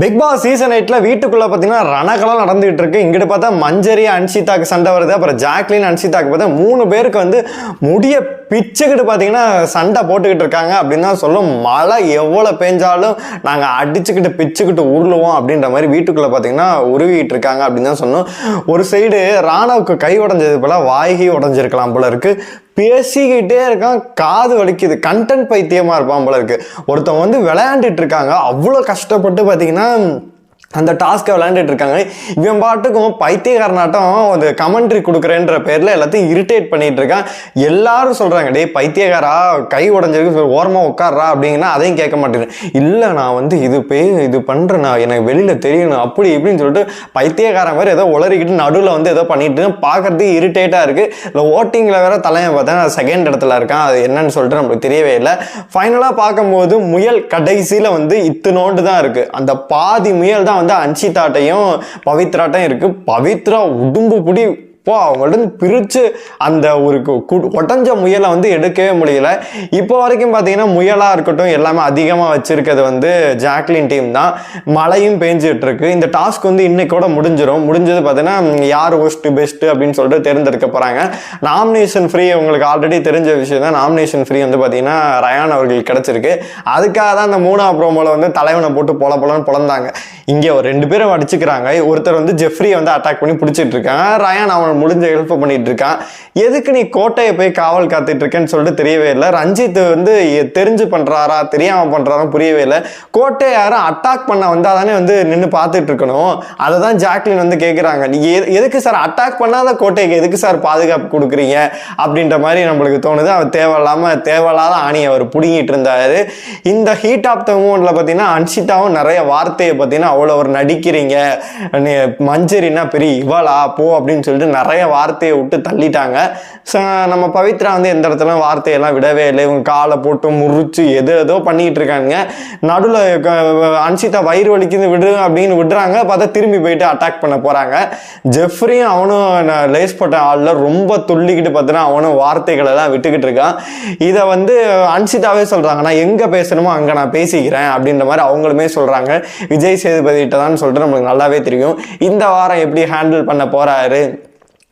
Big Boss season எயிட்ல வீட்டுக்குள்ள பாத்தீங்கன்னா ரணகலம் நடந்துகிட்டு இருக்கு. இங்கிட்டு பார்த்தா மஞ்சரி அன்ஷிதாக்கு சண்டை வருது. அப்புறம் ஜாக்லின் அன்ஷிதாக்கு பார்த்தா மூணு பேருக்கு வந்து முடிய பிச்சுக்கிட்டு பார்த்தீங்கன்னா சண்டை போட்டுக்கிட்டு இருக்காங்க அப்படின்னு தான் சொல்லும். மழை எவ்வளோ பெஞ்சாலும் நாங்கள் அடிச்சுக்கிட்டு பிச்சுக்கிட்டு உருளுவோம் அப்படின்ற மாதிரி வீட்டுக்குள்ளே பார்த்தீங்கன்னா உருவிட்டு இருக்காங்க அப்படின்னு தான் சொன்னோம் ஒரு சைடு ராணாவுக்கு கை உடைஞ்சது போல வாய்கி உடஞ்சிருக்கலாம் போல இருக்கு. பேசிக்கிட்டே இருக்கான் காது வலிக்குது கண்டென்ட் பைத்தியமாக இருப்பான் போல இருக்கு. ஒருத்தவங்க வந்து விளையாண்டுட்டு இருக்காங்க. அவ்வளோ கஷ்டப்பட்டு பார்த்தீங்கன்னா அந்த டாஸ்க்கை விளையாண்டுட்டு இருக்காங்க. இவன் பாட்டுக்கும் பைத்தியக்காரனாட்டம் அந்த கமெண்ட்ரி கொடுக்குறேன்ற பேரில் எல்லாத்தையும் இரிட்டேட் பண்ணிட்டு இருக்கான். எல்லாரும் சொல்கிறாங்க டே பைத்தியக்காரா கை உடஞ்சிருக்கு ஓரமாக உட்கார்றா அப்படிங்கன்னா அதையும் கேட்க மாட்டேன் இல்லை நான் வந்து இது போய் இது பண்ணுறேன் நான் எனக்கு வெளியில் தெரியணும் அப்படி இப்படின்னு சொல்லிட்டு பைத்தியக்காரன் மாதிரி ஏதோ உளறிக்கிட்டு நடுவில் வந்து ஏதோ பண்ணிட்டு பார்க்குறது இரிட்டேட்டாக இருக்குது இல்லை ஓட்டிங்கில் வேற தலையை பார்த்தா செகண்ட் இடத்துல இருக்கான் அது என்னன்னு சொல்லிட்டு நம்மளுக்கு தெரியவே இல்லை. ஃபைனலாக பார்க்கும்போது முயல் கடைசியில் வந்து இத்தினோண்டு தான் இருக்குது அந்த பாதி முயல் தான் வந்து அன்சிதாட்டையும் பவித்ராட்டையும் இருக்குது பவித்ரா உடும்பு பிடி இப்போ அவங்கள்ட்ட பிரித்து அந்த ஒரு கு- கு- உடஞ்ச முயலை வந்து எடுக்கவே முடியல. இப்போ வரைக்கும் பார்த்தீங்கன்னா முயலாக இருக்கட்டும் எல்லாமே அதிகமாக வச்சுருக்கிறது வந்து ஜாக்லின் டீம் தான். மழையும் பேஞ்சிட்டு இருக்கு. இந்த டாஸ்க் வந்து இன்னைக்கோட முடிஞ்சிடும் முடிஞ்சது பார்த்தீங்கன்னா யார் ஒஸ்ட்டு பெஸ்ட்டு அப்படின்னு சொல்லிட்டு தேர்ந்தெடுக்க போகிறாங்க நாமினேஷன் ஃப்ரீ உங்களுக்கு ஆல்ரெடி தெரிஞ்ச விஷயம் தான். நாமினேஷன் ஃப்ரீ வந்து பார்த்தீங்கன்னா ரயான் அவர்களுக்கு கிடச்சிருக்கு. அதுக்காக தான் அந்த மூணாவது ப்ரோமோவில் வந்து தலைவனை போட்டு பொல பொலன்னு பொழந்தாங்க இங்கே ஒரு ரெண்டு பேரும் அடிச்சுக்கிறாங்க. ஒருத்தர் வந்து ஜெஃப்ரியை வந்து அட்டாக் பண்ணி பிடிச்சிட்டு இருக்காங்க. ரயான் அவன் முடிஞ்ச ஹெல்ப் பண்ணிட்டு இருக்கான். எதுக்கு நீ கோட்டையை போய் காவல் காத்துட்டு இருக்கேன்னு சொல்லிட்டு தெரியவே இல்லை. ரஞ்சித் வந்து தெரிஞ்சு பண்றாரா தெரியாம பண்றாரா புரியவே இல்லை. கோட்டையை யாரும் அட்டாக் பண்ண வந்தா தானே வந்து நின்று பார்த்துட்டு இருக்கணும் அதை தான் ஜாக்லின் வந்து கேட்குறாங்க நீ எதுக்கு சார் அட்டாக் பண்ணாத கோட்டைக்கு? எதுக்கு சார் பாதுகாப்பு கொடுக்குறீங்க? அப்படின்ற மாதிரி நம்மளுக்கு தோணுது. அவர் தேவையில்லாம தேவையில்லாத ஆணியை அவர் பிடுங்கிட்டு இருந்தாரு. இந்த ஹீட் ஆஃப் த மூமெண்ட்ல பார்த்தீங்கன்னா அன்ஷிதாவும் நிறைய வார்த்தையை பார்த்தீங்கன்னா அவ்வளோ ஒரு நடிக்கிறீங்க. மஞ்சரினா மஞ்சரின்னா பெரிய இவளா போ அப்படின்னு சொல்லிட்டு நிறைய வார்த்தையை விட்டு தள்ளிட்டாங்க. ஸோ நம்ம பவித்ரா வந்து எந்த இடத்துல வார்த்தையெல்லாம் விடவே இல்லை. இவங்க காலை போட்டு முறிச்சு எது ஏதோ பண்ணிக்கிட்டு இருக்காங்க நடுவில் அன்ஷிதா வயிறு வலிக்குது விடு அப்படின்னு விடுறாங்க. பார்த்தா திரும்பி போயிட்டு அட்டாக் பண்ண போகிறாங்க ஜெஃப்ரியும் அவனும் நான் லேஸ் போட்ட ஆளில் ரொம்ப துள்ளிக்கிட்டு பார்த்தோன்னா அவனும் வார்த்தைகளை தான் விட்டுக்கிட்டு இருக்கான். இதை வந்து அன்ஷிதாவே சொல்கிறாங்க நான் எங்கே பேசணுமோ அங்கே நான் பேசிக்கிறேன் அப்படின்ற மாதிரி அவங்களுமே சொல்கிறாங்க விஜய் சேதுபதிட்ட தான் சொல்லிட்டு நம்மளுக்கு நல்லாவே தெரியும். இந்த வாரம் எப்படி ஹேண்டில் பண்ண போகிறாரு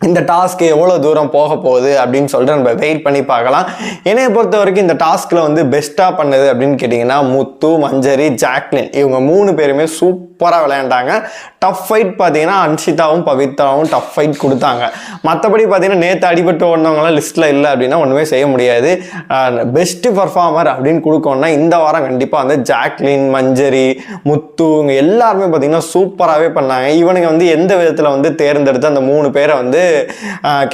இந்த டாஸ்க் எவ்வளோ தூரம் போக போகுது அப்படின்னு சொல்லிட்டு நம்ம வெயிட் பண்ணி பார்க்கலாம். என்னைய பொறுத்த வரைக்கும் இந்த டாஸ்கில் வந்து பெஸ்ட்டாக பண்ணது அப்படின்னு கேட்டிங்கன்னா முத்து மஞ்சரி ஜாக்லின். இவங்க மூணு பேருமே சூப்பராக விளையாண்டாங்க. டஃப் ஃபைட் பார்த்தீங்கன்னா அன்ஷிதாவும் பவித்ராவும் டஃப் ஃபைட் கொடுத்தாங்க. மற்றபடி பார்த்தீங்கன்னா நேற்று அடிபட்டு ஓடினவங்களாம் லிஸ்ட்டில் இல்லை அப்படின்னா ஒன்றுமே செய்ய முடியாது. பெஸ்ட்டு பர்ஃபார்மர் அப்படின்னு கொடுக்கணும்னா இந்த வாரம் கண்டிப்பாக வந்து ஜாக்லின் மஞ்சரி முத்து இவங்க எல்லாருமே பார்த்தீங்கன்னா சூப்பராகவே பண்ணாங்க. இவனுங்க வந்து எந்த விதத்தில் வந்து தேர்ந்தெடுத்து அந்த மூணு பேரை வந்து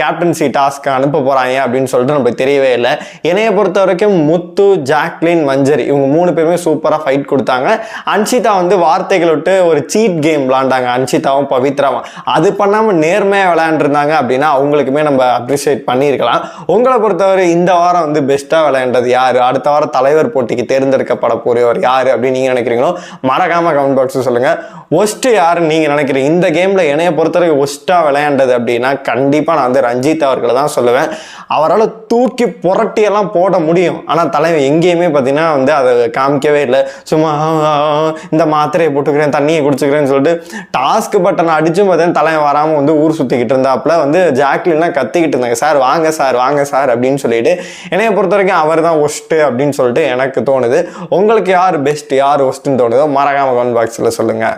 கேப்டன்சி டாஸ்க்கு அனுப்ப போகிறாங்க அப்படின்னு சொல்லிட்டு நமக்கு தெரியவே இல்லை. என்னைய பொறுத்த வரைக்கும் முத்து ஜாக்லின் மஞ்சரி இவங்க மூணு பேருமே சூப்பராக ஃபைட் கொடுத்தாங்க. அன்ஷிதா வந்து வார்த்தைகள் விட்டு ஒரு சீட் கேம் விளாண்டாங்க. அன்ஷிதாவும் பவித்ராவும். அது பண்ணாமல் நேர்மையாக விளையாண்டுருந்தாங்க அப்படின்னா அவங்களுக்குமே நம்ம அப்ரிஷியேட் பண்ணியிருக்கலாம். உங்களை பொறுத்தவரை இந்த வாரம் வந்து பெஸ்ட்டாக விளையாண்டது யார்? அடுத்த வாரம் தலைவர் போட்டிக்கு தேர்ந்தெடுக்கப்பட போகிறவர் யார் அப்படின்னு நீங்கள் நினைக்கிறீங்களோ மறக்காமல் கமெண்ட் பாக்ஸில் சொல்லுங்கள் ஒஸ்ட்டு யாருன்னு நீங்கள் நினைக்கிறீங்க? இந்த கேமில் என்னைய பொறுத்தவரைக்கும் ஒஸ்ட்டாக விளையாண்டது அப்படின்னா கண்டிப்பாக நான் வந்து ரஞ்சித் அவர்களை தான் சொல்லுவேன். அவரால் தூக்கி புரட்டியெல்லாம் போட முடியும். ஆனால் தலைவன் எங்கேயுமே பார்த்தீங்கன்னா வந்து அதை காமிக்கவே இல்லை. சும்மா இந்த மாத்திரையை போட்டுக்கிறேன் தண்ணியை குடிச்சுக்கிறேன்னு சொல்லிட்டு டாஸ்க் பட்டனை அடிச்சும் பார்த்தீங்கன்னா தலைவன் வராமல் வந்து ஊர் சுற்றிக்கிட்டு இருந்தாப்புல வந்து ஜாக்லின்லாம் கத்திக்கிட்டு இருந்தாங்க. சார் வாங்க சார் வாங்க சார் அப்படின்னு சொல்லிட்டு என்னைய பொறுத்த வரைக்கும் அவர் தான் ஒஸ்ட்டு அப்படின்னு சொல்லிட்டு எனக்கு தோணுது. உங்களுக்கு யார் பெஸ்ட் யார் ஒஸ்ட்டுன்னு தோணுதோ மறக்காம கமெண்ட் பாக்ஸில் சொல்லுங்கள்